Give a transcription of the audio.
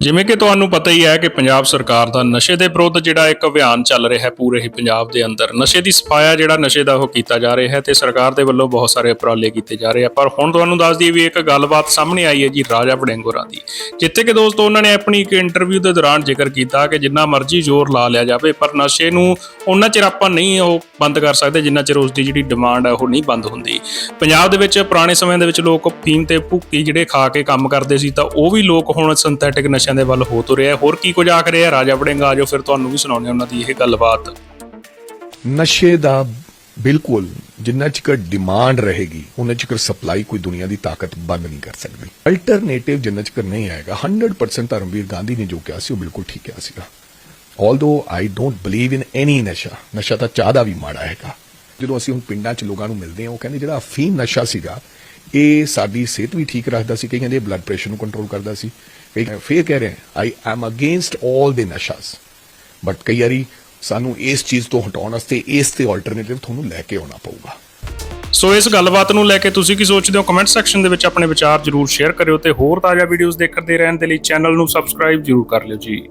ਜਿਵੇਂ ਕਿ ਤੁਹਾਨੂੰ ਪਤਾ ਹੀ ਹੈ ਕਿ ਪੰਜਾਬ ਸਰਕਾਰ ਦਾ ਨਸ਼ੇ ਦੇ ਵਿਰੁੱਧ ਜਿਹੜਾ ਇੱਕ ਅਭਿਆਨ ਚੱਲ ਰਿਹਾ ਹੈ ਪੂਰੇ ਹੀ ਪੰਜਾਬ ਦੇ ਅੰਦਰ। ਨਸ਼ੇ ਦੀ ਸਫਾਇਆ ਜਿਹੜਾ ਨਸ਼ੇ ਦਾ ਉਹ ਕੀਤਾ ਜਾ ਰਿਹਾ ਹੈ ਤੇ ਸਰਕਾਰ ਦੇ ਵੱਲੋਂ ਬਹੁਤ ਸਾਰੇ ਉਪਰਾਲੇ ਕੀਤੇ ਜਾ ਰਹੇ ਆ। ਪਰ ਹੁਣ ਤੁਹਾਨੂੰ ਦੱਸ ਦਈਏ ਵੀ ਇੱਕ ਗੱਲਬਾਤ ਸਾਹਮਣੇ ਆਈ ਹੈ ਜੀ ਰਾਜਾ ਵੜਿੰਗੋਰਾ ਦੀ। ਜਿੱਥੇ ਕਿ ਦੋਸਤੋ ਉਹਨਾਂ ਨੇ ਆਪਣੀ ਇੱਕ ਇੰਟਰਵਿਊ ਦੇ ਦੌਰਾਨ ਜ਼ਿਕਰ ਕੀਤਾ ਕਿ ਜਿੰਨਾ ਮਰਜ਼ੀ ਜ਼ੋਰ ਲਾ ਲਿਆ ਜਾਵੇ, ਪਰ ਨਸ਼ੇ ਨੂੰ ਉਹਨਾਂ ਚਿਰ ਆਪਾਂ ਨਹੀਂ ਉਹ ਬੰਦ ਕਰ ਸਕਦੇ ਜਿੰਨਾ ਚਿਰ ਉਸ ਦੀ ਜਿਹੜੀ ਡਿਮਾਂਡ ਹੈ ਉਹ ਨਹੀਂ ਬੰਦ ਹੁੰਦੀ। ਪੰਜਾਬ ਦੇ ਵਿੱਚ ਪੁਰਾਣੇ ਸਮਿਆਂ ਦੇ ਵਿੱਚ ਲੋਕ ਫੀਮ ਤੇ ਭੁੱਕੀ ਜਿਹੜੇ ਖਾ ਕੇ ਕੰਮ ਕਰਦੇ ਸੀ ਤਾਂ ਉਹ ਵੀ ਲੋਕ ਹੁਣ ਸਿੰਥੈਟਿਕ ਨਸ਼ਿਆਂ ਦੇ ਵੱਲ ਹੋ ਤੁਰੇ ਆ ਹੋਰ ਕੀ ਕੁਝ ਆਖ ਰਹੇ ਰਾਜਾ ਵੜਿੰਗਾ, ਆਜੋ ਫਿਰ ਤੁਹਾਨੂੰ ਵੀ ਸੁਣਾਉਂਦੇ ਉਹਨਾਂ ਦੀ ਇਹ ਗੱਲਬਾਤ। ਨਸ਼ੇ ਦਾ ਬਿਲਕੁਲ ਜਿੰਨਾ ਚਿਰ ਡਿਮਾਂਡ ਰਹੇਗੀ ਉਹਨਾਂ ਚਿਰ ਸਪਲਾਈ ਕੋਈ ਦੁਨੀਆ ਦੀ ਤਾਕਤ ਬੰਦ ਨਹੀਂ ਕਰ ਸਕਦੀ। ਅਲਟਰਨੇਟਿਵ ਜਿੰਨਾ ਚਿਰ ਨਹੀਂ ਆਏਗਾ 100% ਧਰਮਵੀਰ ਗਾਂਧੀ ਨੇ ਜੋ ਕਿਹਾ ਸੀ ਉਹ ਬਿਲਕੁਲ ਠੀਕ ਕਿਹਾ ਸੀਗਾ। ਆਲਦੋ ਆਈ ਡੋਨਟ ਬਲੀਵ ਇਨ ਐਨੀ ਨਸ਼ਾ ਨਸ਼ਾ ਤਾਂ ਚਾਹ ਦਾ ਵੀ ਮਾੜਾ ਹੈਗਾ। ਜਦੋਂ ਅਸੀਂ ਹੁਣ ਪਿੰਡਾਂ 'ਚ ਲੋਕਾਂ ਨੂੰ ਮਿਲਦੇ ਹਾਂ, ਉਹ ਕਹਿੰਦੇ ਜਿਹੜਾ ਅਫੀਮ ਨਸ਼ਾ ਸੀਗਾ ਇਹ ਸਾਡੀ ਸਿਹਤ ਵੀ ਠੀਕ ਰੱਖਦਾ ਸੀ ਕਈ ਕਹਿੰਦੇ ਬਲੱਡ ਪ੍ਰੈਸ਼ਰ ਨੂੰ ਕੰਟਰੋਲ ਕਰਦਾ ਸੀ। ਕਈ ਫੇਰ ਕਹਿ ਰਹੇ ਆਈ ਐਮ ਅਗੇਂਸਟ 올 ਦੇ ਨਸ਼ਾਸ ਬਟ ਕਈ ਵਾਰੀ ਸਾਨੂੰ ਇਸ ਚੀਜ਼ ਤੋਂ ਹਟਾਉਣ ਵਾਸਤੇ ਇਸ ਤੇ ਆਲਟਰਨੇਟਿਵ ਤੁਹਾਨੂੰ ਲੈ ਕੇ ਆਉਣਾ ਪਊਗਾ। ਸੋ ਇਸ ਗੱਲਬਾਤ ਨੂੰ ਲੈ ਕੇ ਤੁਸੀਂ ਕੀ ਸੋਚਦੇ ਹੋ? ਕਮੈਂਟ ਸੈਕਸ਼ਨ ਦੇ ਵਿੱਚ ਆਪਣੇ ਵਿਚਾਰ ਜਰੂਰ ਸ਼ੇਅਰ ਕਰਿਓ ਤੇ ਹੋਰ ਤਾਜ਼ਾ ਵੀਡੀਓਜ਼ ਦੇਖਦੇ ਰਹਿਣ ਦੇ ਲਈ ਚੈਨਲ ਨੂੰ ਸਬਸਕ੍ਰਾਈਬ ਜਰੂਰ ਕਰ ਲਿਓ ਜੀ।